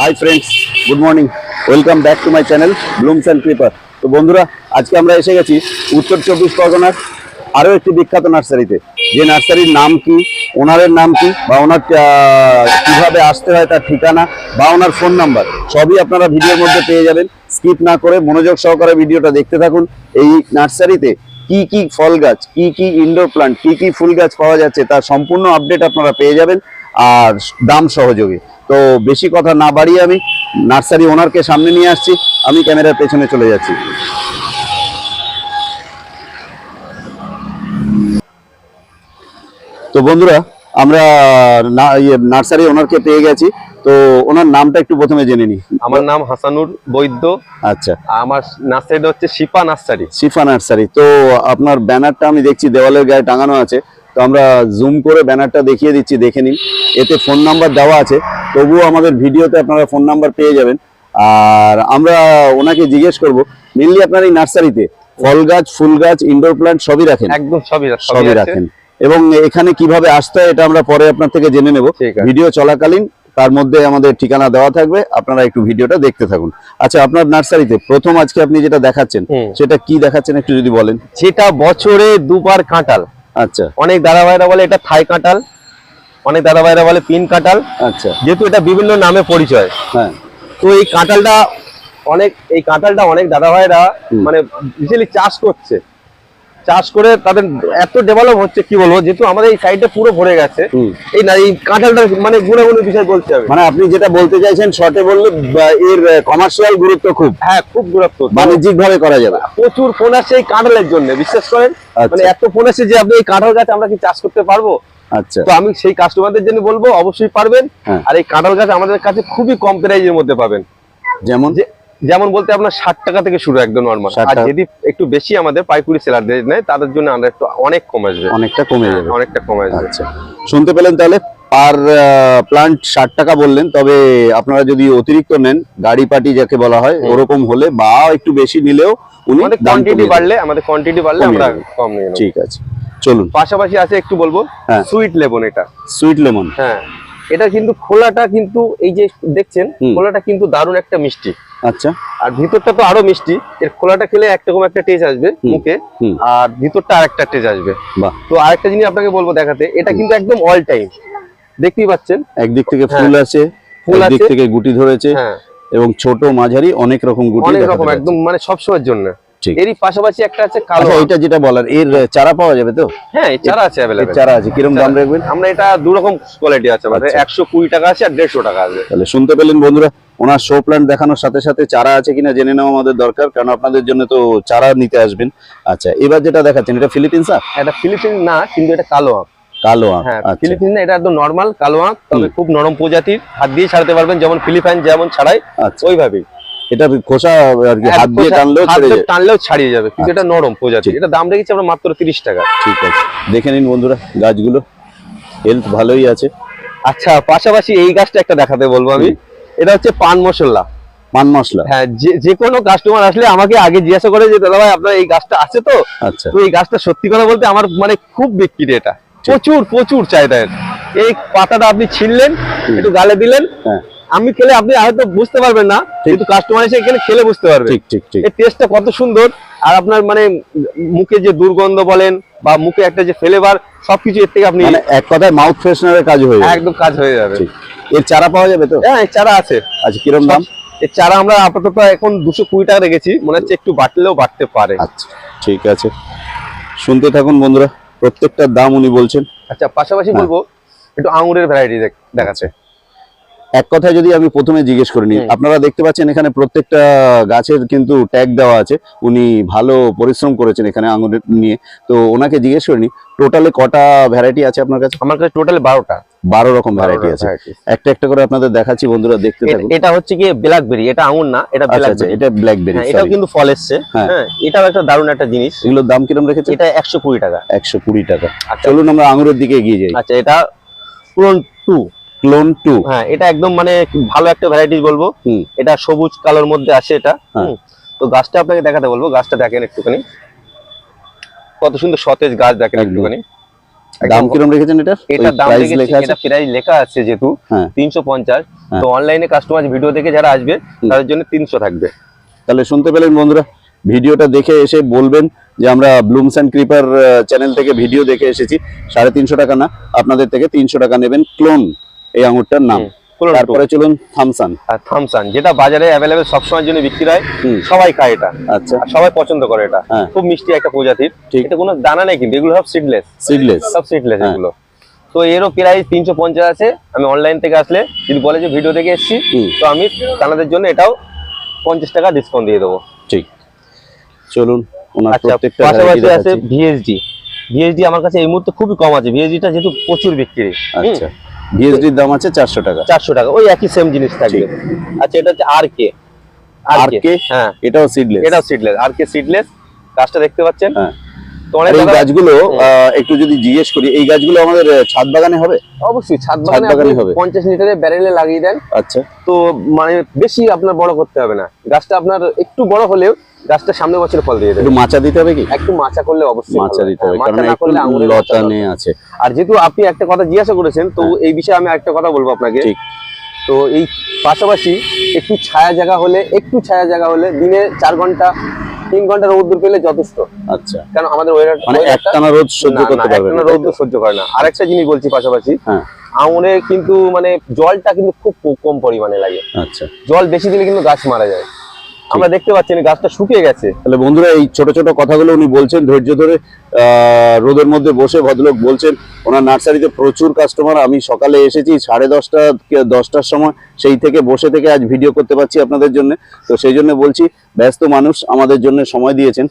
Hi friends good morning welcome back to my channel blooms and creeper তো বন্ধুরা, আজকে আমরা এসে গেছি উত্তর চব্বিশ পরগনার আরও একটি বিখ্যাত নার্সারিতে। যে নার্সারির নাম কি, ওনারের নাম কি, বা ওনার কীভাবে আসতে হয় তার ঠিকানা, বা ওনার ফোন নাম্বার, সবই আপনারা ভিডিওর মধ্যে পেয়ে যাবেন। স্কিপ না করে মনোযোগ সহকারে ভিডিওটা দেখতে থাকুন। এই নার্সারিতে কি কি ফল গাছ কি কি ইনডোর প্লান্ট কি কি ফুল গাছ পাওয়া যাচ্ছে তার সম্পূর্ণ আপডেট আপনারা পেয়ে যাবেন আর দাম সহযোগে। তো বেশি কথা না বাড়িয়ে আমি নার্সারি ওনারকে সামনে নিয়ে আসছি আমি ক্যামেরার পেছনে চলে যাচ্ছি। তো বন্ধুরা আমরা ইয়ে, নার্সারি ওনারকে পেয়ে গেছি। তো ওনার নামটা একটু প্রথমে জেনে নিই। আমার নাম হাসানুর বৈদ্য। আচ্ছা। আমার নার্সারিটা হচ্ছে শিপা নার্সারি। শিফা নার্সারি। তো আপনার ব্যানারটা আমি দেখছি দেওয়ালের গায়ে টাঙানো আছে। তো আমরা জুম করে ব্যানারটা দেখিয়ে দিচ্ছি দেখে নিন। এতে ফোন নাম্বার দেওয়া আছে। তবুও আমাদের ভিডিওতে আপনারা ফোন নাম্বার পেয়ে যাবেন। আর আমরা ওনাকে জিজ্ঞেস করব মেনলি আপনার এই নার্সারিতে ফল গাছ ফুল গাছ ইনডোর প্ল্যান্ট সবই রাখেন? একদম সবই সবই সবই রাখেন। এবং এখানে কীভাবে আসতে হয় এটা আমরা পরে আপনার থেকে জেনে নেব। ভিডিও চলাকালীন তার মধ্যে আমাদের ঠিকানা দেওয়া থাকবে আপনারা একটু ভিডিওটা দেখতে থাকুন। আচ্ছা আপনার নার্সারিতে প্রথম আজকে আপনি যেটা দেখাচ্ছেন সেটা কি দেখাচ্ছেন একটু যদি বলেন? সেটা বছরে দুবার কাঁটাল আচ্ছা। অনেক দাদা দাদাভাইরা বলে এটা থাই কাঁটাল অনেক দাদাভাইরা বলে পিন কাঁটাল আচ্ছা। যেহেতু এটা বিভিন্ন নামে পরিচয়। হ্যাঁ। তো এই কাঁটালটা অনেক এই কাঁটালটা অনেক দাদাভাইরা হুম। মানে চাষ করছে। চাষ করে তাদের এত ডেভেলপ হচ্ছে কি বলব? যেহেতু আমাদের এই সাইডে পুরো ভরে গেছে। এই না এই কাঁঠালটার মানে গুণাগুণের বিষয় বলতে হবে মানে আপনি যেটা বলতে চাইছেন শর্টে বললে এর কমার্শিয়াল গুরুত্ব খুব। হ্যাঁ খুব গুরুত্ব। বাণিজ্যিক ভাবে করা যাবে। প্রচুর ফোন আসছে এই কাঁঠালের জন্য বিশ্বাস করেন? আচ্ছা। মানে এত ফোন আসছে যে আপনি এই কাঁঠাল গাছ আমরা কি চাষ করতে পারব? আচ্ছা। তো আমি সেই কাস্টমারদের জন্য বলব অবশ্যই পারবেন। হ্যাঁ। আর এই কাঁঠাল গাছ আমাদের কাছে খুবই কম প্রাইজের মধ্যে পাবেন। যেমন? যে যেমন বলতে আপনার ষাট টাকা থেকে শুরু একদম নর্মাল 60 আর যদি একটু বেশি আমাদের পাইকুরি সেলার নেয় তাদের জন্য আমরা একটু অনেক কম আসবে। অনেকটা কমে যাবে। অনেকটা কম আসবে। আচ্ছা। শুনতে পেলেন তাহলে পার প্লান্ট ষাট টাকা বললেন তবে আপনারা যদি অতিরিক্ত নেন গাড়ি পাটি যাকে বলা হয় ওরকম হলে বা একটু বেশি নিলেও উনি কোয়ান্টিটি বাড়লে আমাদের কোয়ান্টিটি বাড়লে আমরা কম নিয়ে নেব। ঠিক আছে। চলুন। পাশাপাশি আছে একটু বলব হ্যাঁ। সুইট লেবন এটা। সুইট লেমন হ্যাঁ। এটা কিন্তু খোলাটা কিন্তু এই যে দেখছেন খোলাটা কিন্তু দারুণ একটা মিষ্টি। আচ্ছা। আর ভিতরটা তো আরও মিষ্টি। এর খোলাটা খেলে একরকম একটা টেস্ট আসবে মুখে আর ভিতরটা আরেকটা টেস্ট আসবে। বাহ। তো আরেকটা জিনিস আপনাকে বলব দেখাতে এটা কিন্তু একদম অল টাইম দেখতেই পাচ্ছেন? একদিক থেকে হ্যাঁ। ফুল আছে ফুল আছে। থেকে গুটি ধরেছে হ্যাঁ। এবং ছোট মাঝারি অনেক রকম গুটি অনেক রকম একদম মানে সব সময়ের জন্য। এরই পাশাপাশি একটা আছে কালো আচ্ছা এটা যেটা বলার এর চারা পাওয়া যাবে তো? হ্যাঁ চারা আছে চারা আছে কিরম দাম রাখবেন? আমরা এটা দু রকম কোয়ালিটি আছে আমাদের আচ্ছা। টাকা আছে আর দেড়শো টাকা আছে। তাহলে শুনতে পেলেন বন্ধুরা ওনার শো প্ল্যান্ট দেখানোর সাথে সাথে চারা আছে কিনা জেনে নেওয়া আমাদের দরকার কারণ আপনাদের জন্য তো চারা নিতে আসবেন। আচ্ছা এবার যেটা দেখাচ্ছেন এটা এটা ফিলিপিন না কিন্তু এটা কালো আম। কালো আম হ্যাঁ আচ্ছা। ফিলিপিন না এটা একদম নর্মাল কালো আম তবে খুব নরম প্রজাতির। হাত দিয়ে ছাড়াতে পারবেন যেমন ফিলিপাইন যেমন ছাড়াই আচ্ছা। ওইভাবেই। এটা খোসা আর কি হাত দিয়ে টানলেও ছেড়ে টানলেও ছাড়িয়ে যাবে কিন্তু। এটা নরম প্রজাতি এটা দাম রেখেছি আমরা মাত্র তিরিশ টাকা। ঠিক আছে। দেখে নিন বন্ধুরা গাছগুলো। হেলথ ভালোই আছে। আচ্ছা পাশাপাশি এই গাছটা একটা দেখাতে বলব আমি। এটা হচ্ছে পান মশলা। পান মশলা। হ্যাঁ যে যে কোনো কাস্টমার আসলে আমাকে আগে জিজ্ঞাসা করে যে দাদা ভাই আপনার এই গাছটা আছে তো? আচ্ছা। তো এই গাছটা সত্যি কথা বলতে আমার মানে খুব বিক্রি এটা। প্রচুর প্রচুর চাহিদা এই পাতাটা আপনি ছিললেন একটু গালে দিলেন। হ্যাঁ। আমি খেলে আপনি হয়তো বুঝতে পারবেন না কিন্তু কাস্টমার এসে এখানে খেলে বুঝতে পারবে। ঠিক ঠিক ঠিক। টেস্টটা কত সুন্দর আর আপনার মানে মুখে যে দুর্গন্ধ বলেন বা মুখে একটা যে ফ্লেভার সবকিছু এর থেকে আপনি মানে এক কথায় মাউথ ফ্রেশনারের কাজ হয়ে যাবে। একদম কাজ হয়ে যাবে। এর চারা পাওয়া যাবে তো? হ্যাঁ চারা আছে। আচ্ছা কিরম দাম? এর চারা আমরা আপাতত এখন দুশো কুড়ি টাকা রেখেছি মনে হচ্ছে একটু বাড়লেও বাড়তে পারে। আচ্ছা ঠিক আছে। শুনতে থাকুন বন্ধুরা প্রত্যেকটার দাম উনি বলছেন। আচ্ছা পাশাপাশি হ্যাঁ। বলব একটু আঙুরের ভ্যারাইটি দেখাচ্ছে। এক কথায় যদি আমি প্রথমে জিজ্ঞেস করে নিই আপনারা দেখতে পাচ্ছেন এখানে প্রত্যেকটা গাছের কিন্তু ট্যাগ দেওয়া আছে। উনি ভালো পরিশ্রম করেছেন এখানে আঙুরের নিয়ে। তো ওনাকে জিজ্ঞেস করে নি টোটালে কটা ভ্যারাইটি আছে আপনার কাছে? আমার কাছে টোটাল বারোটা। বারো রকম ভ্যারাইটি আছে। একটা একটা করে আপনাদের দেখাচ্ছি বন্ধুরা দেখতে থাকুন। এটা হচ্ছে কি ব্ল্যাকবেরি এটা আঙুর না এটা আচ্ছা আচ্ছা ব্ল্যাকবেরি এটা ব্ল্যাকবেরি হ্যাঁ এটাও কিন্তু ফল এসছে। হ্যাঁ। হ্যাঁ এটাও একটা দারুণ একটা জিনিস। এগুলোর দাম কিরম রেখেছে এটা একশো কুড়ি টাকা। একশো কুড়ি টাকা। আচ্ছা। চলুন আমরা আঙুরের দিকে এগিয়ে যাই। আচ্ছা এটা পুরন টু ক্লোন টু হ্যাঁ এটা একদম মানে ভালো একটা ভ্যারাইটি বলব। এটা সবুজ কালোর মধ্যে আসে এটা। হ্যাঁ। তো গাছটা আপনাকে দেখাতে বলব গাছটা দেখেন একটুখানি। কত সুন্দর সতেজ গাছ দেখেন একটুখানি। দাম কিরম রেখেছেন এটা এটার দাম লেখা আছে? প্রাইস লেখা আছে যেহেতু হ্যাঁ। হ্যাঁ। তো অনলাইনে কাস্টমার ভিডিও দেখে যারা আসবে তাদের জন্য তিনশো থাকবে। তাহলে শুনতে পেলেন বন্ধুরা ভিডিওটা দেখে এসে বলবেন যে আমরা ব্লুমস অ্যান্ড ক্রিপার চ্যানেল থেকে ভিডিও দেখে এসেছি। সাড়ে তিনশো টাকা না আপনাদের থেকে তিনশো টাকা নেবেন ক্লোন এই আঙুরটার নাম। তারপরে চলুন থামসান। আর থামসান যেটা বাজারে অ্যাভেলেবেল সবসময়ের জন্য বিক্রি হয় সবাই খায় এটা। আচ্ছা। সবাই পছন্দ করে এটা। হ্যাঁ। খুব মিষ্টি একটা প্রজাতির। এটা কোনো দানা নেই কিন্তু এগুলো সব সিডলেস সিডলেস সব সিডলেস হ্যাঁ। এগুলো। তো এরও প্রাইস তিনশো পঞ্চাশ আছে। আমি অনলাইন থেকে আসলে যদি বলে যে ভিডিও দেখে এসেছি। তো আমি তাদের জন্য এটাও পঞ্চাশ টাকা ডিসকাউন্ট দিয়ে দেবো। ঠিক। চলুন আচ্ছা পাশাপাশি আছে ভিএসডি ভিএসডি আমার কাছে এই মুহূর্তে খুবই কম আছে। ভিএসডিটা যেহেতু প্রচুর বিক্রি। আচ্ছা। ভিএসডির দাম আছে চারশো টাকা। চারশো টাকা ওই একই সেম জিনিস থাকবে। আচ্ছা এটা হচ্ছে আর কে আর কে হ্যাঁ। এটাও সিডলেস এটাও সিডলেস আর কে সিডলেস গাছটা দেখতে পাচ্ছেন? হ্যাঁ। এই গাছগুলো আহ, একটু যদি জিজ্ঞেস করি এই গাছগুলো আমাদের ছাদ বাগানে হবে? অবশ্যই ছাদ বাগানে হবে। পঞ্চাশ লিটারের ব্যারেলে লাগিয়ে দেন। আচ্ছা। তো মানে বেশি আপনার বড় করতে হবে না। গাছটা আপনার একটু বড় হলেও গাছটা সামনে বছর ফল দিয়ে দেবে। একটু মাচা দিতে হবে কি? একটু মাচা করলে অবশ্যই মাচা দিতে হবে হ্যাঁ, কারণ না একটু করলে মাচা লতানে আছে। আর যেহেতু আপনি একটা কথা জিজ্ঞাসা করেছেন তো এই বিষয়ে আমি একটা কথা বলব আপনাকে। ঠিক। তো এই পাশাপাশি একটু ছায়া জায়গা হলে একটু ছায়া জায়গা হলে দিনে চার ঘণ্টা তিন ঘণ্টা রোদ্দুর পেলে যথেষ্ট। আচ্ছা। কারণ আমাদের ওয়েদার মানে একটানা রোদ সহ্য করতে পারবে না রোদ্দুর সহ্য করে না। আরেকটা জিনিস বলছি পাশাপাশি হ্যাঁ। আঙুরে কিন্তু মানে জলটা কিন্তু খুব কম পরিমাণে লাগে। আচ্ছা। জল বেশি দিলে কিন্তু গাছ মারা যায়। আমরা দেখতে পাচ্ছি গাছটা শুকিয়ে গেছে। তাহলে বন্ধুরা এই ছোট ছোট কথাগুলো উনি বলছেন ধৈর্য ধরে রোদের মধ্যে বসে ভদ্রলোক বলছেন ওনার নার্সারিতে প্রচুর কাস্টমার আমি সকালে এসেছি সাড়ে দশটা দশটার সময় সেই থেকে বসে থেকে আজ ভিডিও করতে পারছি আপনাদের জন্য। তো সেই জন্য বলছি ব্যস্ত মানুষ আমাদের জন্য সময় দিয়েছেন।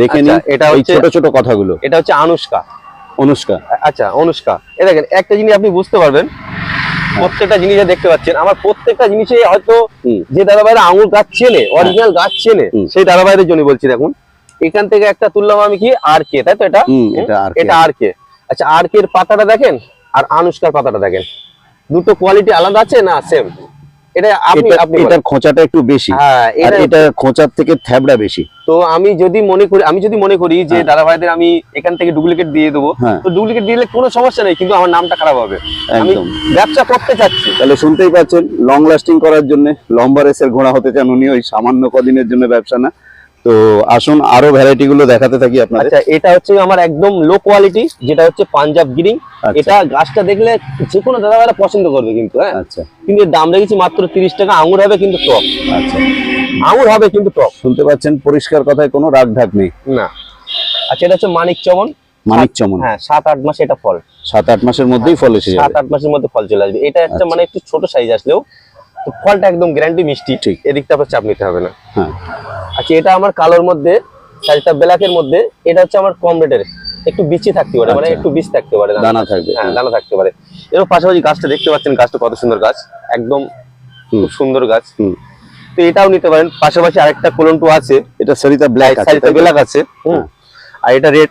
দেখে নিন আচ্ছা, এটা ছোট ছোট কথাগুলো। এটা হচ্ছে আনুষ্কা। অনুষ্কা। আচ্ছা অনুষ্কা। এ দেখেন একটা জিনিস আপনি বুঝতে পারবেন প্রত্যেকটা জিনিস দেখতে পাচ্ছেন। আমার প্রত্যেকটা জিনিসে হয়তো যে দাদা ভাইরা আঙুর গাছ ছেলে অরিজিনাল গাছ ছেলে সেই দাদা ভাইদের জন্য বলছি দেখুন। এখান থেকে একটা তুললাম আমি কি আর কে তাই তো এটা? এটা আর কে আচ্ছা আর কে পাতাটা দেখেন আর আনুষ্কার পাতাটা দেখেন। দুটো কোয়ালিটি আলাদা আছে না সেম এটা আপনি আপনি এটার খোঁচাটা একটু বেশি। হ্যাঁ আর এটা এটা খোঁচার থেকে থ্যাবড়া বেশি। তো আমি যদি মনে করি আমি যদি মনে করি যে হ্যাঁ। দাদা ভাইদের আমি এখান থেকে ডুপ্লিকেট দিয়ে দেবো হ্যাঁ। তো ডুপ্লিকেট দিলে কোনো সমস্যা নেই কিন্তু আমার নামটা খারাপ হবে। আমি ব্যবসা করতে চাচ্ছি। তাহলে শুনতেই পাচ্ছেন লং লাস্টিং করার জন্য লম্বা রেসের ঘোড়া হতে চান উনি ওই সামান্য কদিনের জন্য ব্যবসা না। তো আসুন আরও ভ্যারাইটি গুলো দেখাতে থাকি আপনার আচ্ছা এটা হচ্ছে আমার একদম লো কোয়ালিটি যেটা হচ্ছে পাঞ্জাব গিরিং। আচ্ছা। এটা গাছটা দেখলে যে কোনো দাদা ভাইরা পছন্দ করবে কিন্তু হ্যাঁ? আচ্ছা। কিন্তু দাম রেখেছি মাত্র তিরিশ টাকা আঙুর হবে কিন্তু টক। আচ্ছা। আঙুর হবে কিন্তু টপ শুনতে পাচ্ছেন পরিষ্কার কথায় কোনো রাগ ঢাক নেই। না। আচ্ছা এটা হচ্ছে মানিক চমন। মানিক চমন। হ্যাঁ সাত আট মাসে এটা ফল। সাত আট মাসের মধ্যেই ফল এসে যাবে। সাত আট মাসের মধ্যে ফল চলে আসবে। এটা একটা আচ্ছা। মানে একটু ছোট সাইজ আসলেও তো ফলটা একদম গ্যারান্টি মিষ্টি। ঠিক। এদিকটা আপনার চাপ নিতে হবে না। হ্যাঁ। আচ্ছা এটা আমার কালোর মধ্যে সাইজটা ব্ল্যাকের মধ্যে এটা হচ্ছে আমার কম রেটের। একটু বিচি থাকতে পারে মানে আচ্ছা। একটু বীজ থাকতে পারে দানা। থাকবে হ্যাঁ দানা থাকতে পারে। এর পাশাপাশি গাছটা দেখতে পাচ্ছেন গাছটা কত সুন্দর গাছ। একদম খুব সুন্দর গাছ। তো এটাও নিতে পারেন। পাশাপাশি আরেকটা কোলন্টু আছে এটা সরিতা ব্ল্যাক আছে সাইজটা ব্ল্যাক আছে হুম। আর এটা রেড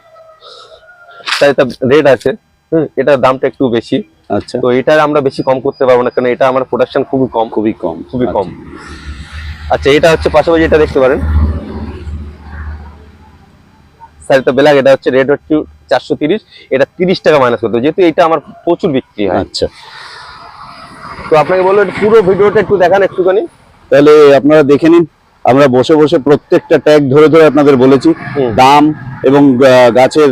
সাইজটা রেড আছে হুম। এটার দামটা একটু বেশি। আচ্ছা। তো এটা আমরা বেশি কম করতে পারব না কারণ এটা আমার প্রোডাকশন খুবই কম। খুবই কম। খুবই কম। আচ্ছা। আচ্ছা এটা হচ্ছে পাশাপাশি এটা দেখতে পারেন। সাইজটা ব্ল্যাক এটা হচ্ছে রেড হচ্ছে চারশো তিরিশ এটা তিরিশ টাকা মাইনাস করতে যেহেতু এটা আমার প্রচুর বিক্রি হয়। আচ্ছা। তো আপনাকে বলব পুরো ভিডিওটা একটু দেখান একটুখানি। তাহলে আপনারা দেখে নিন আমরা বসে বসে প্রত্যেকটা ট্যাগ ধরে ধরে আপনাদের বলেছি। দাম এবং গাছের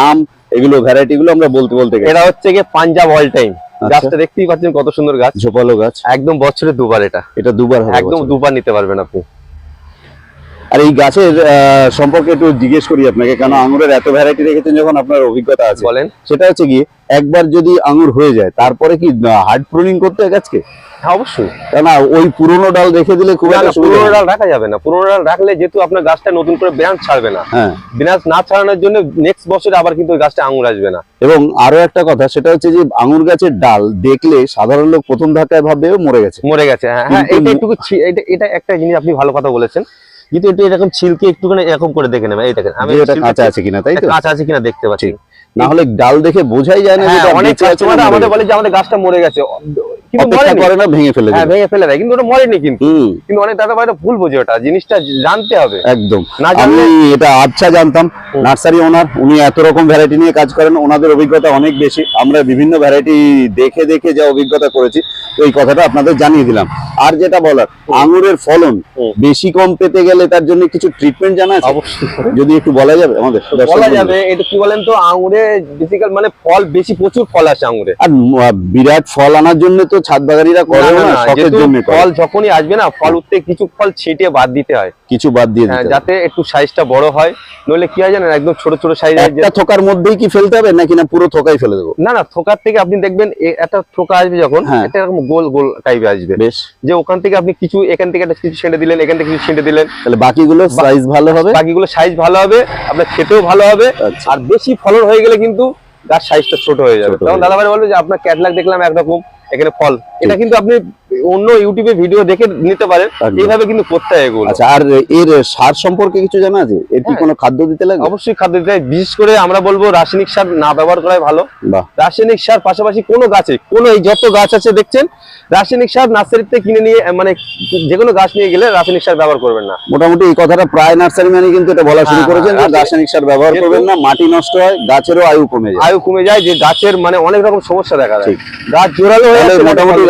নাম এগুলো ভ্যারাইটি গুলো আমরা বলতে বলতে এটা হচ্ছে গিয়ে পাঞ্জাব অল টাইম আচ্ছা। গাছটা দেখতেই পাচ্ছেন কত সুন্দর গাছ। ঝোপালো গাছ। একদম বছরে দুবার এটা। এটা দুবার একদম দুবার নিতে পারবেন আপনি। আর এই গাছের সম্পর্কে একটু জিজ্ঞেস করি আপনাকে কেন আঙুরের এত ভ্যারাইটি রেখেছেন যখন আপনার অভিজ্ঞতা আছে? বলেন। সেটা হচ্ছে কি একবার যদি আঙুর হয়ে যায় তারপরে কি হার্ড প্রুনিং করতে হয় গাছকে? হ্যাঁ অবশ্যই। কেন ওই পুরোনো ডাল রেখে দিলে খুব পুরোনো ডাল রাখা যাবে না। পুরোনো ডাল রাখলে যেহেতু আপনার গাছটা নতুন করে ব্রাঞ্চ ছাড়বে না। হ্যাঁ। ব্রাঞ্চ না ছাড়ানোর জন্য নেক্সট বছরে আবার কিন্তু ওই গাছটা আঙুর আসবে না। এবং আরও একটা কথা সেটা হচ্ছে যে আঙুর গাছের ডাল দেখলে সাধারণ লোক প্রথম ধাক্কায় ভাববে মরে গেছে। মরে গেছে হ্যাঁ হ্যাঁ কিন্তু এটা একটু এটা এটা একটা জিনিস আপনি ভালো কথা বলেছেন। কিন্তু এটা এরকম ছিলকে একটুখানি এরকম করে দেখে নেবে। এই দেখেন আমি এটা কাঁচা আছে কিনা তাই তো? কাঁচা আছে কিনা দেখতে পাচ্ছি। না হলে ডাল দেখে বোঝাই যায় না হ্যাঁ অনেক বেঁচে আছে না কাস্টমার মরে আমাদের বলে যে আমাদের গাছটা মরে গেছে। কিন্তু অপেক্ষা মরেনি। করে না ভেঙে ফেলে হ্যাঁ ভেঙে ফেলে দেয়। কিন্তু ওটা মরেনি কিন্তু। কিন্তু অনেক দাদা ভাইরা ভুল বোঝে ওটা। জিনিসটা জানতে হবে। একদম। না আমি এটা আচ্ছা জানতাম। নার্সারি ওনার উনি এত রকম ভ্যারাইটি নিয়ে কাজ করেন ওনাদের অভিজ্ঞতা অনেক বেশি। আমরা বিভিন্ন ভ্যারাইটি দেখে দেখে যা অভিজ্ঞতা করেছি তো এই কথাটা আপনাদের জানিয়ে দিলাম। আর যেটা বলার আঙুরের ফলন বেশি কম পেতে গেলে তার জন্য কিছু ট্রিটমেন্ট জানা আছে? অবশ্যই। যদি একটু বলা যাবে আমাদের বলা যাবে এটা কি বলেন তো আঙুরে বেসিক্যাল মানে ফল বেশি প্রচুর ফল আসে আঙুরে। আর বিরাট ফল আনার জন্য তো ছাদ বাগানিরা করে না, শখের জন্য ফল যখনই আসবে না ফল উঠতে কিছু ফল বাদ দিতে হয়। কিছু বাদ দিয়ে হ্যাঁ। যাতে একটু সাইজটা বড় হয়। নইলে কি হয় জানেন একদম ছোট ছোট সাইজ একটা থোকার মধ্যেই কি ফেলতে হবে নাকি না পুরো থোকাই ফেলে দেবো? না না থোকার থেকে আপনি দেখবেন একটা থোকা আসবে যখন হ্যাঁ। এরকম গোল গোল টাইপে আসবে। বেশ। যে ওখান থেকে আপনি কিছু এখান থেকে একটা কিছু ছেঁটে দিলেন এখান থেকে কিছু ছেঁটে দিলেন। তাহলে বাকিগুলো সাইজ ভালো হবে? বাকিগুলো সাইজ ভালো হবে আপনার খেতেও ভালো হবে আচ্ছা। আর বেশি ফলন হয়ে গেলে কিন্তু গাছ সাইজটা ছোট হয়ে যাবে। তখন। দাদা ভাই বলবে যে আপনার ক্যাটলাগ দেখলাম একরকম। এখানে ফল। এটা কিন্তু আপনি অন্য ইউটিউবে ভিডিও দেখে নিতে পারেন। এইভাবে কিন্তু করতে হয় এগুলো। আচ্ছা আর এর সার সম্পর্কে কিছু জানা আছে? এর কি হ্যাঁ। কোনো খাদ্য দিতে লাগে? অবশ্যই খাদ্য দিতে হয়। বিশেষ করে আমরা বলব রাসায়নিক সার না ব্যবহার করাই ভালো। রাসায়নিক সার পাশাপাশি কোনো গাছে কোনো এই যত গাছ আছে দেখছেন রাসায়নিক সার নার্সারিতে কিনে নিয়ে মানে যে কোনো গাছ নিয়ে গেলে রাসায়নিক সার ব্যবহার করবেন না। মোটামুটি এই কথাটা প্রায় নার্সারি মানে কিন্তু এটা বলা শুরু হ্যাঁ, করেছেন যে রাসায়নিক- সার ব্যবহার করবেন না মাটি নষ্ট হয় গাছেরও আয়ু কমে যায়। আয়ু কমে যায় যে গাছের মানে অনেক রকম সমস্যা দেখা যায়। গাছ জোরালো হয়ে মোটামুটি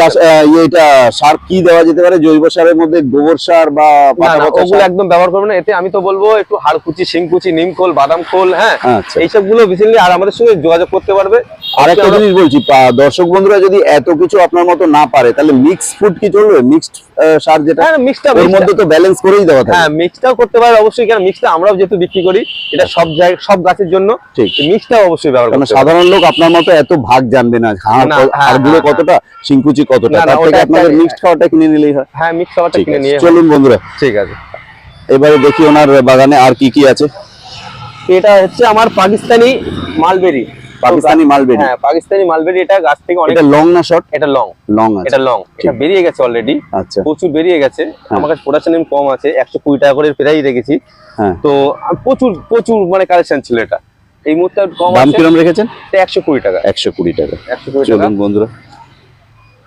এটা সার কি দেওয়া যেতে পারে? জৈব সারের মধ্যে গোবর সার বা ওগুলো একদম ব্যবহার করবেন না। এতে আমি তো বলব একটু হাড়কুচি শিংকুচি নিমখোল বাদাম খোল হ্যাঁ এইসবগুলো বেসিক্যালি আর আমাদের সঙ্গে যোগাযোগ করতে পারবে। আর একটা জিনিস বলছি দর্শক বন্ধুরা যদি এত কিছু আপনার মতো না পারে তাহলে মিক্স ফুড কি চলবে? মিক্সড সার যেটা হ্যাঁ মিক্সটা ওর মধ্যে তো ব্যালেন্স করেই দেওয়া থাকে। হ্যাঁ মিক্সটাও করতে পারে অবশ্যই কারণ মিক্সটা আমরাও যেহেতু বিক্রি করি এটা সব জায়গায় সব গাছের জন্য ঠিক। মিক্সটাও অবশ্যই ব্যবহার করতে। সাধারণ লোক আপনার মতো এত ভাগ জানবে না না, হ্যাঁ, হাড়গুলো হ্যাঁ, কতটা শিংকুচি কতটা তার থেকে আপনাদের মিক্সড খাওয়াটা কিনে নিলেই হয়। হ্যাঁ মিক্স খাবারটা ঠিক কিনে নিয়ে চলুন বন্ধুরা। ঠিক আছে। এবারে দেখি ওনার বাগানে আর কি কি আছে। এটা হচ্ছে আমার পাকিস্তানি মালবেরি। পাকিস্তানি মালবেরি। হ্যাঁ পাকিস্তানি মালবেরি এটা গাছ থেকে অনেক এটা লং না শর্ট এটা লং লং আছে। এটা লং এটা বেরিয়ে গেছে অলরেডি আচ্ছা। প্রচুর বেরিয়ে গেছে। হ্যাঁ। আমার কাছে প্রোডাকশন কম আছে একশো কুড়ি টাকা করে প্রায় রেখেছি। হ্যাঁ। তো প্রচুর প্রচুর মানে কালেকশন ছিল এটা। এই মুহূর্তে কম দাম কিরম রেখেছেন? একশো কুড়ি টাকা। একশো কুড়ি টাকা। একশো কুড়ি টাকা। চলুন বন্ধুরা।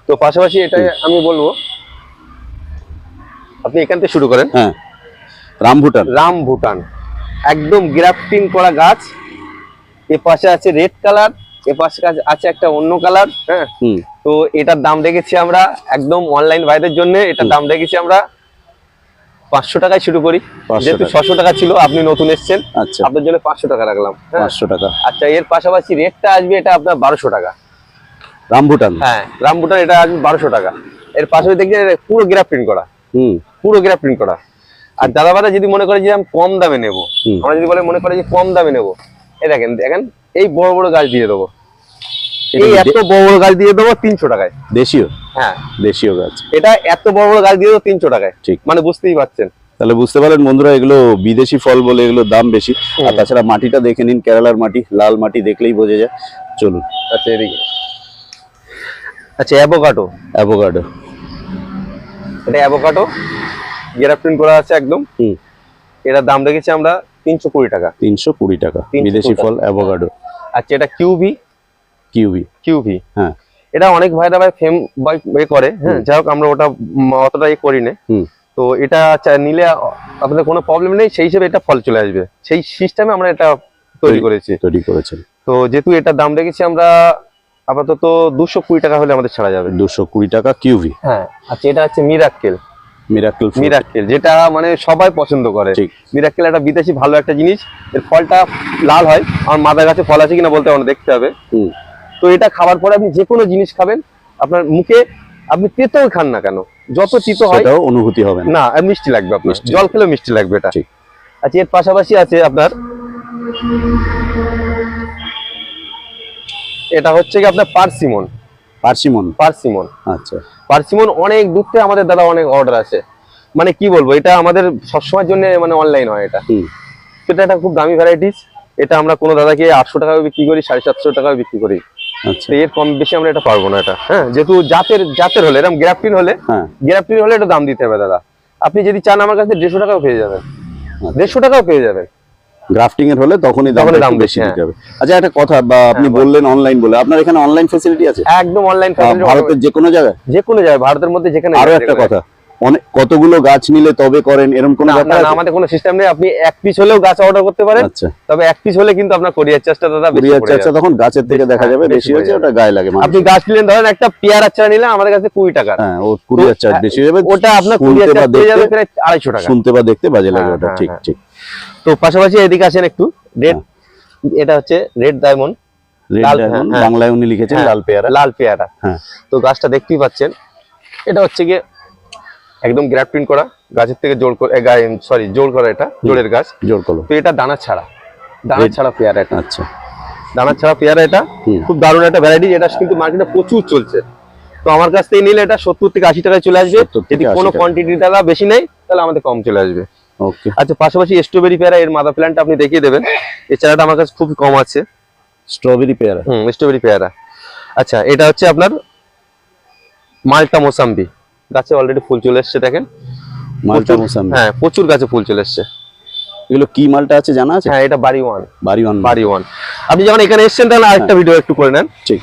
তো পাশাপাশি এটা আমি বলব আপনি এখান থেকে শুরু করেন। হ্যাঁ। রামভুটান। রাম ভুটান একদম গ্রাফটিং করা গাছ। এ পাশে আছে রেড কালার এ পাশে আছে একটা অন্য কালার হ্যাঁ? তো এটার দাম রেখেছি আমরা একদম অনলাইন ভাইদের জন্য এটার দাম রেখেছি আমরা পাঁচশো টাকায় শুরু করি। যেহেতু ছশো টাকা ছিল আপনি নতুন এসছেন আচ্ছা। আপনার জন্য পাঁচশো টাকা রাখলাম হ্যাঁ? পাঁচশো টাকা। আচ্ছা এর পাশাপাশি রেটটা আসবে এটা আপনার বারোশো টাকা। রামভুটান? হ্যাঁ রামবুটান এটা আসবে বারোশো টাকা। এর পাশাপাশি দেখছেন এটা পুরো প্রিন্ট করা। হুম। পুরো গ্রাফ প্রিন্ট করা। আর দাদাবারা যদি মনে করে যে আমি কম দামে নেব। আমরা যদি বলে মনে করে যে কম দামে নেব এই দেখেন দেখেন এই বড় বড় গাছ দিয়ে দেবো। এই এত বড় বড় গাছ দিয়ে দেবো তিনশো টাকায়। দেশীয়? হ্যাঁ। দেশীয় গাছ। এটা এত বড় বড় গাছ দিয়ে দেবো তিনশো টাকায়। ঠিক। মানে বুঝতেই পারছেন। তাহলে বুঝতে বন্ধুরা এগুলো বিদেশি ফল বলে দাম বেশি। আর তাছাড়া মাটিটা দেখে নিন কেরালার মাটি লাল মাটি দেখলেই বোঝা যায়। চলুন। আচ্ছা এদিকে। আচ্ছা অ্যাভোকাডো। অ্যাভোকাডো। এটা অ্যাভোকাডো। করা আছে একদম। হুম। এটার দাম রেখেছি আমরা তিনশো কুড়ি টাকা। তিনশো কুড়ি টাকা। বিদেশি ফল অ্যাভোকাডো আচ্ছা এটা কিউবি? কিউভি হ্যাঁ। এটা অনেক ভাইরা ভাই ফেম বাই করে হ্যাঁ যাই হোক আমরা ওটা অতটা এ করি না। তো এটা নিলে আপনাদের কোনো প্রবলেম নেই সেই হিসেবে এটা ফল চলে আসবে। সেই সিস্টেমে আমরা এটা তৈরি করেছি। তৈরি করেছেন। তো যেহেতু এটার দাম রেখেছি আমরা আপাতত দুশো কুড়ি টাকা হলে আমাদের ছাড়া যাবে। দুশো কুড়ি টাকা কিউভি হ্যাঁ আচ্ছা এটা হচ্ছে মিরাক্কেল মিরাকল মিরাক্কেল যেটা মানে সবাই পছন্দ করে। ঠিক। মিরাক্কেল একটা বিদেশি ভালো একটা জিনিস। এর ফলটা লাল হয়। আমার মাদার গাছে ফল আছে কিনা বলতে আমরা দেখতে হবে। তো এটা খাবার পরে আপনি যে কোনো জিনিস খাবেন আপনার মুখে আপনি তেতেও খান না কেন? যত তিতো হয় অনুভূতি হবে না। মিষ্টি লাগবে আপনার। জল খেলেও মিষ্টি লাগবে এটা। আচ্ছা এর পাশাপাশি আছে আপনার এটা হচ্ছে কি আপনার পার্সিমন। পার্সিমন? পার্সিমন। আচ্ছা। পার্সিমন অনেক দূর থেকে আমাদের দাদা অনেক অর্ডার আছে। মানে কি বলব এটা আমাদের সবসময়ের জন্য মানে অনলাইন হয় এটা। এটা একটা খুব দামি ভ্যারাইটিস এটা আমরা কোনো দাদাকে আটশো টাকায় বিক্রি করি সাড়ে সাতশো টাকায় বিক্রি করি। আচ্ছা। এর কম বেশি আমরা এটা পারব না এটা। হ্যাঁ যেহেতু জাতের জাতের হলে এরকম গ্রাফটিন হলে হ্যাঁ। গ্রাফটিন হলে এটা দাম দিতে হবে দাদা। আপনি যদি চান আমার কাছে দেড়শো টাকাও পেয়ে যাবেন। আচ্ছা। দেড়শো টাকাও পেয়ে যাবেন। গ্রাফটিং এর হলে তখনই দাম বেশি হ্যাঁ। দিতে হবে। আচ্ছা একটা কথা বা আপনি বললেন অনলাইন বলে আপনার এখানে অনলাইন ফেসিলিটি আছে? একদম অনলাইন আহ, ভারতের যে কোনো জায়গায়? যে কোনো জায়গায় ভারতের মধ্যে যেখানে আরও একটা কথা অনেক কতগুলো গাছ নিলে তবে করেন এরকম কোনো ব্যাপার না, আমাদের কোনো সিস্টেম নেই আপনি এক পিস হলেও গাছ অর্ডার করতে পারেন আচ্ছা। তবে এক পিস হলে কিন্তু আপনার কোরিয়ার চার্জটা দাদা বেশি পড়ে চার্জটা। তখন গাছের থেকে দেখা হ্যাঁ, যাবে বেশি হয়েছে ওটা গায়ে লাগে। আপনি গাছ নিলেন ধরেন একটা পেয়ারা চারা নিলে আমাদের কাছে কুড়ি টাকা। হ্যাঁ ও কোরিয়ার চার্জ হ্যাঁ, বেশি যাবে ওটা আপনার কোরিয়ার কুরিয়ার চার্জ যাবে প্রায় আড়াইশো টাকা। শুনতে বা দেখতে বাজে লাগে হ্যাঁ, ওটা হ্যাঁ, ঠিক হ্যাঁ। ঠিক তো পাশাপাশি এদিকে আসেন একটু রেড এটা হচ্ছে রেড ডায়মন্ড হ্যাঁ, বাংলায় উনি লিখেছেন হ্যাঁ, লাল পেয়ারা। লাল পেয়ারা। হ্যাঁ। তো গাছটা দেখতেই পাচ্ছেন। এটা হচ্ছে গিয়ে একদম গ্রাফটিং করা গাছের থেকে জোর সরি জোর করা এটা জোরের গাছ। জোর কলো তো এটা দানা ছাড়া দানা ছাড়া পেয়ারা এটা। আচ্ছা। দানা ছাড়া পেয়ারা এটা। খুব দারুণ একটা ভ্যারাইটি এটা কিন্তু মার্কেটে প্রচুর চলছে। তো আমার কাছ থেকে নিলে এটা সত্তর থেকে আশি টাকায় চলে আসবে। 70 যদি কোনো টাকা। কোয়ান্টিটি দাদা বেশি নেই তাহলে আমাদের কম চলে আসবে। ওকে আচ্ছা পাশাপাশি স্ট্রবেরি পেয়ারা এর মাদা প্ল্যান্ট আপনি দেখিয়ে দেবেন। এই চারাটা আমার কাছে খুব কম আছে। স্ট্রবেরি পেয়ারা। হুম স্ট্রবেরি পেয়ারা। আচ্ছা এটা হচ্ছে আপনার মালটা মোসাম্বি। গাছে অলরেডি ফুল চলে এসছে দেখেন। মালটা মোসাম্বি। হ্যাঁ প্রচুর গাছে ফুল চলে এসছে। এগুলো কি মালটা আছে জানা আছে? হ্যাঁ এটা বাড়ি ওয়ান বাড়ি ওয়ান বাড়ি ওয়ান আপনি যখন এখানে এসেছেন তাহলে আরেকটা ভিডিও একটু করে নেন। ঠিক।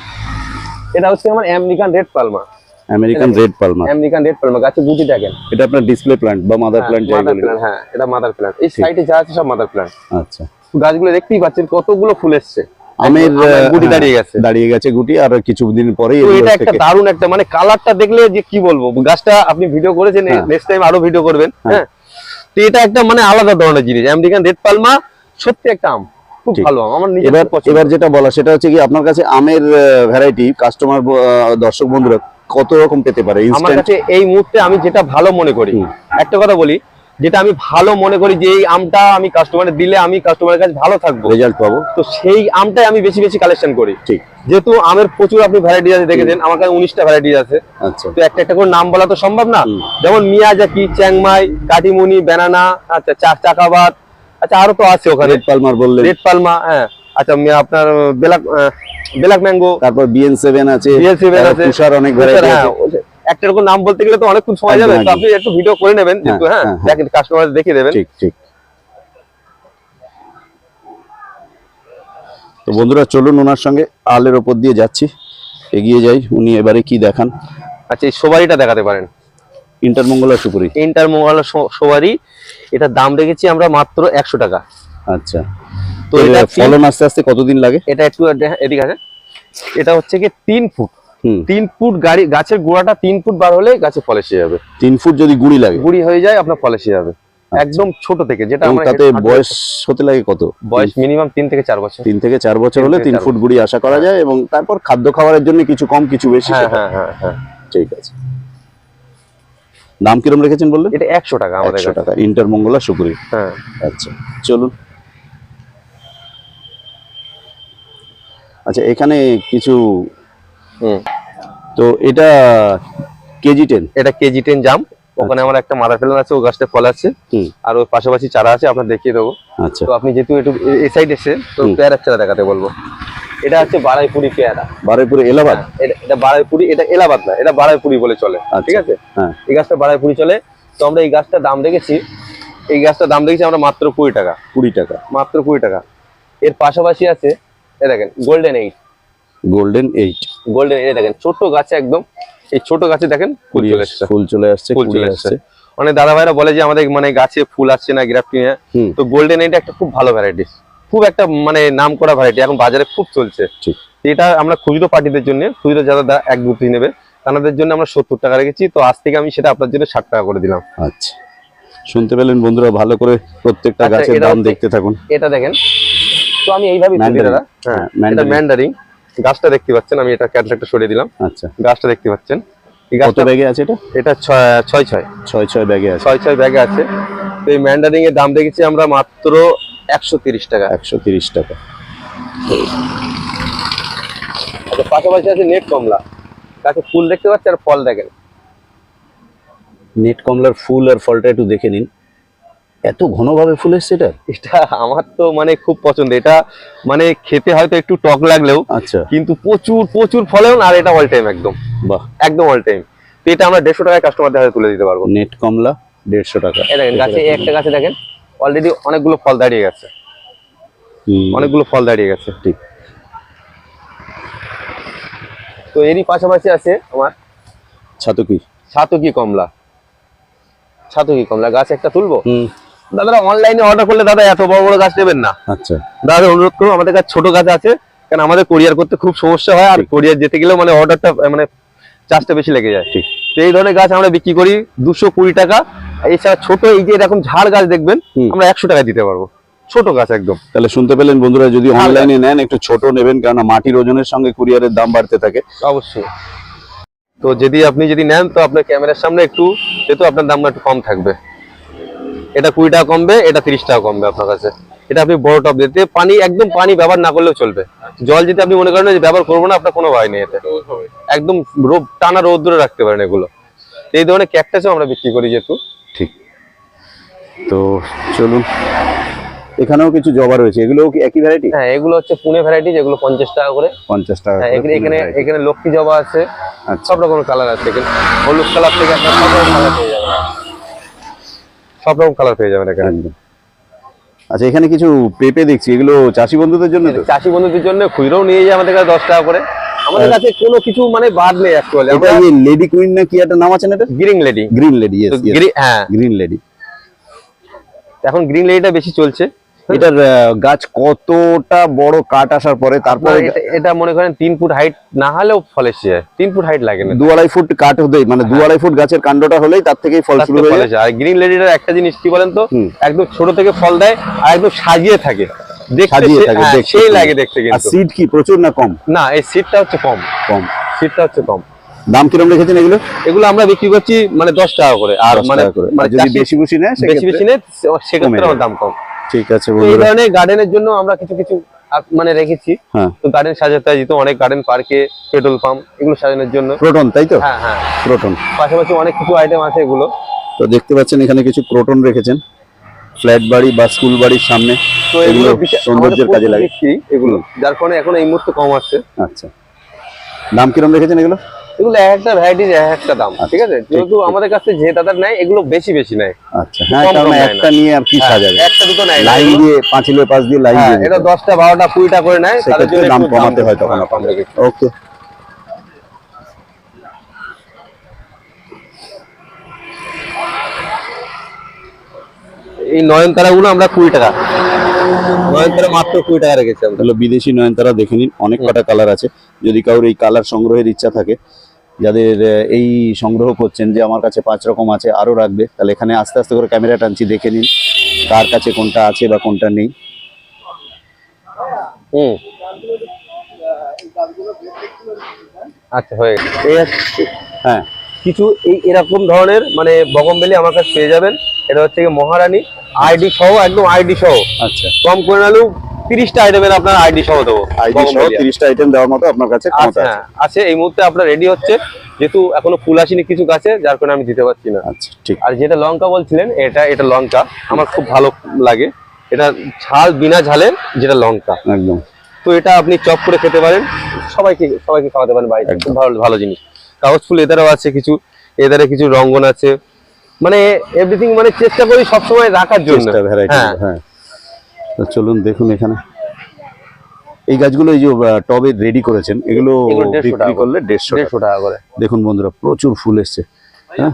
এটা হচ্ছে আমার American red Palmer American red Palmer American red Palmer গাছে গুটি দেখেন। এটা আপনার ডিসপ্লে প্ল্যান্ট বা মাদার প্ল্যান্ট যাই মাদার প্ল্যান্ট হ্যাঁ এটা মাদার প্ল্যান্ট এই সাইডে যা আছে সব মাদার প্ল্যান্ট আচ্ছা। গাছগুলো দেখতেই পাচ্ছেন কতগুলো ফুল এসছে। আমের গুটি হ্যাঁ, দাঁড়িয়ে গেছে। দাঁড়িয়ে গেছে গুটি আর কিছুদিন পরেই এটা একটা থেকে- দারুণ একটা মানে কালারটা দেখলে যে কি বলব গাছটা আপনি ভিডিও করেছেন হ্যাঁ। নেক্সট টাইম আরও ভিডিও করবেন হ্যাঁ। তো এটা একটা মানে আলাদা ধরনের জিনিস। আমেরিকান রেড পালমা সত্যি একটা আম খুব ভালো আমার এবার যেটা বলা সেটা হচ্ছে কি আপনার কাছে আমের ভ্যারাইটি কাস্টমার দর্শক বন্ধুরা কত রকম পেতে পারে? আমার কাছে এই মুহূর্তে আমি যেটা ভালো মনে করি একটা কথা বলি যেটা আমি ভালো মনে করি যে এই আমটা আমি কাস্টমারের দিলে আমি কাস্টমারের কাছে ভালো থাকব। রেজাল্ট পাবো। তো সেই আমটাই আমি বেশি বেশি কালেকশন করি। ঠিক। যেহেতু আমের প্রচুর আপনি ভ্যারাইটি আছে দেখেছেন? আমার কাছে উনিশটা ভ্যারাইটি আছে। আচ্ছা। তো একটা একটা করে নাম বলা তো সম্ভব না। যেমন মিয়াজাকি চ্যাংমাই কাটিমুনি ব্যানানা আচ্ছা চাক চাকাবাদ আচ্ছা আরও তো আছে ওখানে। রেড পালমার বললেন। রেড পালমা হ্যাঁ। আচ্ছা আপনার বেলাক বেলাক ম্যাঙ্গো তারপর বিএন সেভেন আছে BL7 তারপর আছে। তুষার অনেক ভ্যারাইটি হ্যাঁ আছে। একটা এরকম নাম বলতে গেলে তো অনেকক্ষণ সময় যাবে তো আপনি একটু ভিডিও করে নেবেন যেহেতু হ্যাঁ, হ্যাঁ হ্যাঁ, দেখেন কাস্টমার দেখিয়ে দেবেন। ঠিক ঠিক। তো বন্ধুরা চলুন ওনার সঙ্গে আলের ওপর দিয়ে যাচ্ছি এগিয়ে যাই উনি এবারে কি দেখান? আচ্ছা এই সোবারিটা দেখাতে পারেন। ইন্টারমঙ্গলা সুপুরি। ইন্টার মোবাইল সোবারি এটার দাম রেখেছি আমরা মাত্র একশো টাকা। আচ্ছা। তো এটা ফলন আস্তে আস্তে কতদিন লাগে? এটা একটু এদ- এদিকে আছে এটা হচ্ছে কি তিন ফুট। তিন ফুট গাড়ি গাছের গোড়াটা তিন ফুট বার হলে গাছে ফল এসে যাবে। তিন ফুট যদি গুড়ি লাগে? গুড়ি হয়ে যায় আপনার ফল এসে যাবে। একদম ছোট থেকে যেটা আমরা তাতে বয়স হতে লাগে কত? বয়স মিনিমাম তিন থেকে চার বছর। তিন থেকে চার বছর হলে তিন ফুট গুড়ি আশা করা যায় এবং তারপর খাদ্য খাবারের জন্য কিছু কম কিছু বেশি হ্যাঁ হ্যাঁ হ্যাঁ হ্যাঁ। ঠিক আছে। দাম কিরম রেখেছেন বললেন? এটা একশো টাকা আমাদের একশো কাছে। টাকা। ইন্টারমঙ্গলা সুপুরি হ্যাঁ। আচ্ছা চলুন। আচ্ছা এখানে কিছু হুম। তো এটা কেজি টেন? এটা কেজি টেন জাম। ওখানে আমার একটা মাদার ফেলান আছে ও গাছটা ফল আছে। আর ওর পাশাপাশি চারা আছে আপনার দেখিয়ে দেবো। আচ্ছা। তো আপনি যেহেতু একটু এই সাইড এসে তো পেয়ারার চারা দেখাতে বলব। এটা হচ্ছে বারাইপুরি পেয়ারা। বারুইপুরে এলাহাবাদ? হ্যাঁ, এটা- এটা বারাইপুরি এটা এলাহাবাদ না এটা বারাইপুরি বলে চলে আচ্ছা। ঠিক আছে? হ্যাঁ। এই গাছটা বারাইপুরি চলে। তো আমরা এই গাছটার দাম দেখেছি এই গাছটার দাম দেখেছি আমরা মাত্র কুড়ি টাকা। কুড়ি টাকা। মাত্র কুড়ি টাকা। এর পাশাপাশি আছে এ দেখেন golden eight golden eight golden দেখেন ছোট গাছে একদম এই ছোট গাছে দেখেন ফুল চলে এসছে। ফুল চলে আসছে ফুল চলে আসছে। অনেক দাদা ভাইরা বলে যে আমাদের মানে গাছে ফুল আসছে না গ্রাফটিং তো গোল্ডেন এইট একটা খুব ভালো ভ্যারাইটি খুব একটা মানে নাম করা ভ্যারাইটি এখন বাজারে খুব চলছে। এটা আমরা খুচরো পার্টিদের জন্য খুচরো যারা এক পিস নেবে তাদের জন্য আমরা সত্তর টাকা রেখেছি। তো আজ থেকে আমি সেটা আপনার জন্য ষাট টাকা করে দিলাম। আচ্ছা। শুনতে পেলেন বন্ধুরা ভালো করে প্রত্যেকটা আচ্ছা, গাছের দাম দেখতে থাকুন। এটা দেখেন। তো আমি এইভাবে তুলি দাদা। হ্যাঁ এটা ম্যান্ডারিং গাছটা দেখতে পাচ্ছেন আমি এটা সরিয়ে দিলাম। আচ্ছা। গাছটা দেখতে পাচ্ছেন। কত ব্যাগে আছে এটা? এটা ছয় ছয় ছয়। ছয় ছয় ব্যাগে আছে। ছয় ছয় ব্যাগে আছে। তো এই ম্যান্ডারিং এর দাম রেখেছি আমরা মাত্র একশো তিরিশ টাকা। একশো তিরিশ টাকা। আচ্ছা পাশাপাশি আছে নেট কমলা। গাছে ফুল দেখতে পাচ্ছি আর ফল দেখেন। নেট কমলার ফুল আর ফলটা একটু দেখে নিন। এত ঘনভাবে ফুল এসছে এটা? এটা আমার তো মানে খুব পছন্দ। এটা মানে খেতে হয়তো একটু টক লাগলেও আচ্ছা। কিন্তু প্রচুর প্রচুর ফলেও আর এটা অল টাইম একদম। বাহ। একদম অল টাইম তো এটা আমরা দেড়শো টাকায় কাস্টমারদের হাতে তুলে দিতে পারব। নেট কমলা দেড়শো টাকা। দেখেন গাছে একটা গাছে দেখেন অলরেডি অনেকগুলো ফল দাঁড়িয়ে গেছে। হুম। অনেকগুলো ফল দাঁড়িয়ে গেছে। ঠিক। তো এরই পাশাপাশি আছে আমার ছাতুকি। ছাতুকি কমলা। ছাতুকি কমলা গাছ একটা তুলবো? হুম। দাদা অনলাইনে অর্ডার করলে দাদা এত বড় বড় গাছ নেবেন না। আচ্ছা। দাদা অনুরোধ করুন আমাদের কাছে ছোট গাছ আছে কারণ আমাদের কোরিয়ার করতে খুব সমস্যা হয় আর কোরিয়ার যেতে গেলেও মানে অর্ডারটা মানে চার্জটা বেশি লেগে যায়। ঠিক। তো এই ধরনের গাছ আমরা বিক্রি করি দুশো কুড়ি টাকা। এছাড়া ছোট এই যে এরকম ঝাড় গাছ দেখবেন আমরা একশো টাকা দিতে পারব। ছোট গাছ একদম। তাহলে শুনতে পেলেন বন্ধুরা যদি অনলাইনে নেন একটু ছোট নেবেন কারণ মাটির ওজনের সঙ্গে কুরিয়ারের দাম বাড়তে থাকে। অবশ্যই। তো যদি আপনি যদি নেন তো আপনার ক্যামেরার সামনে একটু যেহেতু আপনার দামটা একটু কম থাকবে। এটা কুড়ি টাকা কমবে এটা তিরিশ টাকা কমবে আপনার কাছে। এটা আপনি বড় টপ দিতে পানি একদম পানি ব্যবহার না করলেও চলবে। জল যদি আপনি মনে করেন যে ব্যবহার করব না আপনার কোনো ভয় নেই এতে। একদম রোদ টানা রোদ্দুরে রাখতে পারেন এগুলো। এই ধরনের ক্যাকটাসও আমরা বিক্রি করি যেহেতু। ঠিক। তো চলুন এখানেও কিছু জবা রয়েছে এগুলোও কি একই ভ্যারাইটি হ্যাঁ এগুলো হচ্ছে পুনে ভ্যারাইটি যেগুলো পঞ্চাশ টাকা করে। পঞ্চাশ টাকা হ্যাঁ এখানে এখানে লক্ষ্মী জবা আছে আচ্ছা। সব রকমের কালার আছে এখানে হলুদ কালার থেকে আপনার সব রকম কালার পেয়ে যাবেন। সব রকম কালার পেয়ে যাবেন এখানে। আচ্ছা এখানে কিছু পেঁপে দেখছি এগুলো চাষি বন্ধুদের জন্য চাষি বন্ধুদের জন্য খুচরোও নিয়ে যায় আমাদের কাছে দশ টাকা করে। আমাদের কাছে কোনো কিছু মানে বাদ নেই অ্যাকচুয়ালি এটা এই লেডি কুইন না কি একটা নাম আছে না এটা? Green lady. গ্রিন লেডি হ্যাঁ। Green lady. এখন গ্রিন লেডিটা বেশি চলছে। এটার গাছ কতটা বড় কাট আসার পরে তারপরে এটা- মনে করেন তিন ফুট হাইট না হলেও ফল এসে যায়। তিন ফুট হাইট লাগে না। দু আড়াই ফুট কাট হতেই মানে দু আড়াই ফুট গাছের কাণ্ডটা হলেই তার থেকেই ফল শুরু হয়ে যায়। আর গ্রিন লেডিটার একটা জিনিস কি বলেন তো? একদম ছোট থেকে ফল দেয় আর একদম সাজিয়ে থাকে। দেখতে সাজিয়ে থাকে, হ্যাঁ, সেই লাগে দেখতে কিন্তু। সিড কি প্রচুর না কম? না এই সিটটা হচ্ছে কম। কম। সিটটা হচ্ছে কম। দাম কিরম রেখেছেন এগুলো? এগুলো আমরা বিক্রি করছি মানে দশ টাকা করে। আর মানে। মানে যদি বেশি বেশি নেয় বেশি বেশি নেই সেক্ষেত্রে আমার দাম কম। ঠিক আছে এই ধরনের গার্ডেনের জন্য আমরা কিছু কিছু মানে রেখেছি। হ্যাঁ। তো গার্ডেন সাজাতে হয় যেহেতু অনেক গার্ডেন পার্কে পেট্রোল পাম্প এগুলো সাজানোর জন্য। প্রোটন তাই তো? হ্যাঁ হ্যাঁ। প্রোটন পাশাপাশি অনেক কিছু আইটেম আছে এগুলো। তো দেখতে পাচ্ছেন এখানে কিছু প্রোটন রেখেছেন। ফ্ল্যাট বাড়ি বা স্কুল বাড়ির সামনে তো এগুলো সৌন্দর্যের কাজে লাগে। এগুলো যার কারণে এখন এই মুহূর্তে কম আসছে। আচ্ছা। দাম কিরম রেখেছেন এগুলো? এগুলো এক একটা এক একটা দাম ঠিক আছে? যেহেতু আমাদের কাছে যে দাদা নেয় এগুলো বেশি বেশি নেয় আচ্ছা হ্যাঁ কারণ একটা নিয়ে আর কি হ্যাঁ, সাজাবে? একটা দুটো নেয় লাইন দিয়ে পাঁচিলে পাঁচ দিয়ে লাইন হ্যাঁ দিয়ে এটা করে নেয় তাদের সেক্ষেত্রে জন্য দাম কমাতে হয় তখন হ্যাঁ, আপনাদের ওকে। এই নয়নতারা গুলো আমরা কুড়ি টাকা। নয়নতারা মাত্র কুড়ি টাকা রেখেছি তাহলে বিদেশি নয়নতারা দেখে নিন অনেক কটা কালার আছে। যদি কারোর এই কালার সংগ্রহের ইচ্ছা থাকে যাদের এই সংগ্রহ করছেন যে আমার কাছে পাঁচ রকম আছে আরও রাখবে তাহলে এখানে আস্তে আস্তে করে ক্যামেরা টানছি দেখে নিন কার কাছে কোনটা আছে বা কোনটা নেই। হুম। আচ্ছা হয়ে গেছে। হ্যাঁ। কিছু এই এরকম ধরনের মানে বগমবেলি আমার কাছে পেয়ে যাবেন। এটা হচ্ছে মহারানী আইডি সহ একদম আইডি সহ। আচ্ছা। কম করে নালেও তিরিশটা আইটেমের আপনার আইডি সহ দেবো আইডি সহ তিরিশটা আইটেম দেওয়ার মতো আপনার কাছে আছে হ্যাঁ, এই মুহূর্তে আপনার রেডি হচ্ছে। যেহেতু এখনও ফুল আসেনি কিছু গাছে যার কারণে আমি দিতে পারছি না। আচ্ছা ঠিক। আর যেটা লঙ্কা বলছিলেন এটা এটা লঙ্কা। আমার খুব ভালো লাগে। এটা ঝাল বিনা ঝালের যেটা লঙ্কা। একদম। তো এটা আপনি চপ করে খেতে পারেন। সবাইকে সবাইকে খাওয়াতে পারেন বাড়িতে। খুব ভালো ভালো জিনিস। কাগজ ফুল এদারও আছে কিছু এদারে কিছু রঙ্গন আছে। মানে এভরিথিং মানে চেষ্টা করি সবসময় রাখার জন্য। হ্যাঁ। হ্যাঁ। চলুন দেখুন এখানে। এই গাছগুলো এই যে টবে রেডি করেছেন এগুলো এগুলো 150 বিক্রি করলে দেড়শো টাকা করে। দেখুন বন্ধুরা প্রচুর ফুল এসছে হ্যাঁ।